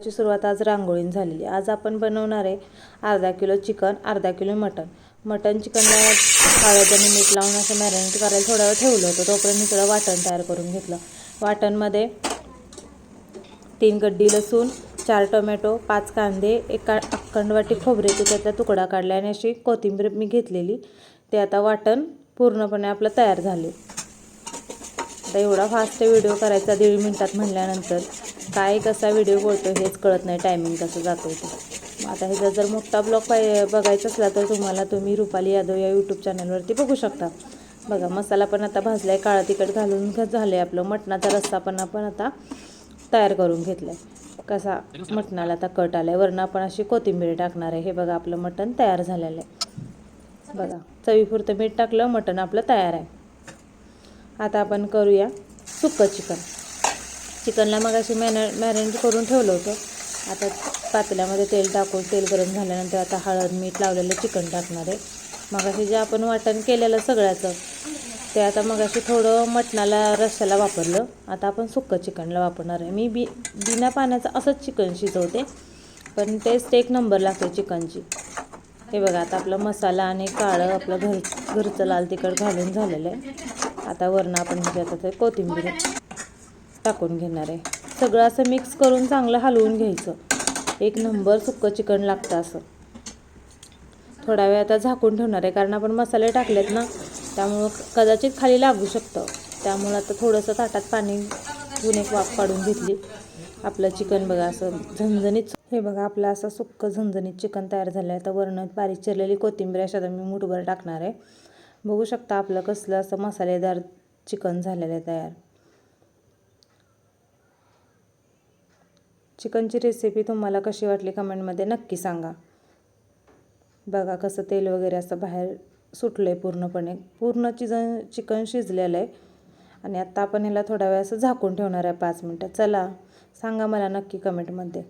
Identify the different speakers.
Speaker 1: ची सुरुवात आज रांगोळीने झालेली. आज आपण बनवणार आहे अर्धा किलो चिकन अर्धा किलो मटन. मटन चिकनला हळद मीठ लावून असं मॅरिनेट करायला थोडा वेळ ठेवलं होतं. तोपर्यंत मी थोडं वाटण तयार करून घेतलं. वाटणमध्ये तीन गड्डी लसूण चार टोमॅटो पाच कांदे एका अखंड वाटी खोबऱ्याची त्यातला तुकडा काढला आणि अशी कोथिंबीर मी घेतलेली. ते आता वाटण पूर्णपणे आपलं तयार झाले. आता एवढा फास्ट व्हिडिओ करायचा दीड मिनटात म्हणल्यानंतर काय कसा व्हिडिओ बोलतो हेच कळत नाही टायमिंग कसं जातो ते. आता ह्याचा जर मोठा ब्लॉग पाय बघायचा असला तर तुम्हाला तुम्ही रुपाली यादव या यूट्यूब चॅनलवरती बघू शकता. बघा मसाला पण आता भाजला आहे काळा तिखट घालून झालं आहे आपलं. मटणाचा रस्सा पण आपण आता तयार करून घेतला आहे कसा मटणाला आता कट आला आहे वरनं आपण अशी कोथिंबीर टाकणार आहे. हे बघा आपलं मटण तयार झालेलं आहे. बघा चवीपुरतं मीठ टाकलं मटण आपलं तयार आहे. आता आपण करूया सुक्कं चिकन. चिकनला मग अशी मॅने मॅरिनेट करून ठेवलं होतं. आता पातेल्यामध्ये तेल टाकून तेल गरम झाल्यानंतर आता हळद मीठ लावलेलं चिकन टाकणार आहे. मग असे जे आपण वाटण केलेलं सगळ्याचं ते आता मग अशी थोडं मटणाला रश्श्याला वापरलं. आता आपण सुक्कं चिकनला वापरणार आहे. मी बी बिना पाण्याचं असंच चिकन शिजवते पण टेस्ट एक नंबर लागते चिकनची. हे बघा आता आपला मसाला आणि काळं आपलं घर घरचं लाल तिखट घालून झालेलं आहे. आता वरनं आपण ह्याच्यात आता कोथिंबीर टाकून घेणार आहे. सगळं असं मिक्स करून चांगलं हलवून घ्यायचं. एक नंबर सुक्कं चिकन लागतं असं. थोडा वेळ आता झाकून ठेवणार आहे कारण आपण मसाले टाकलेत ना त्यामुळं कदाचित खाली लागू शकतं. त्यामुळं आता थोडंसं ताटात पाणी घेऊन एक वाफ काढून घेतली. आपलं चिकन बघा असं झणझणीत हे बघा आपलं असं सुक्कं झणझणीत चिकन तयार झालं आहे आता वरणं बारीक चिरलेली कोथिंबीर अशा मी मुठभर टाकणार आहे. बघू शकता आपलं कसलं असं मसालेदार चिकन झालेलं आहे तयार. चिकनची रेसिपी तुम्हाला कशी वाटली कमेंटमध्ये नक्की सांगा. बघा कसं तेल वगैरे असं बाहेर सुटलं आहे पूर्णपणे. पूर्ण चिजन चिकन शिजलेलं आहे. आणि आत्ता आपण ह्याला थोडा वेळ असं झाकून ठेवणार आहे पाच मिनटं. चला सांगा मला नक्की कमेंटमध्ये.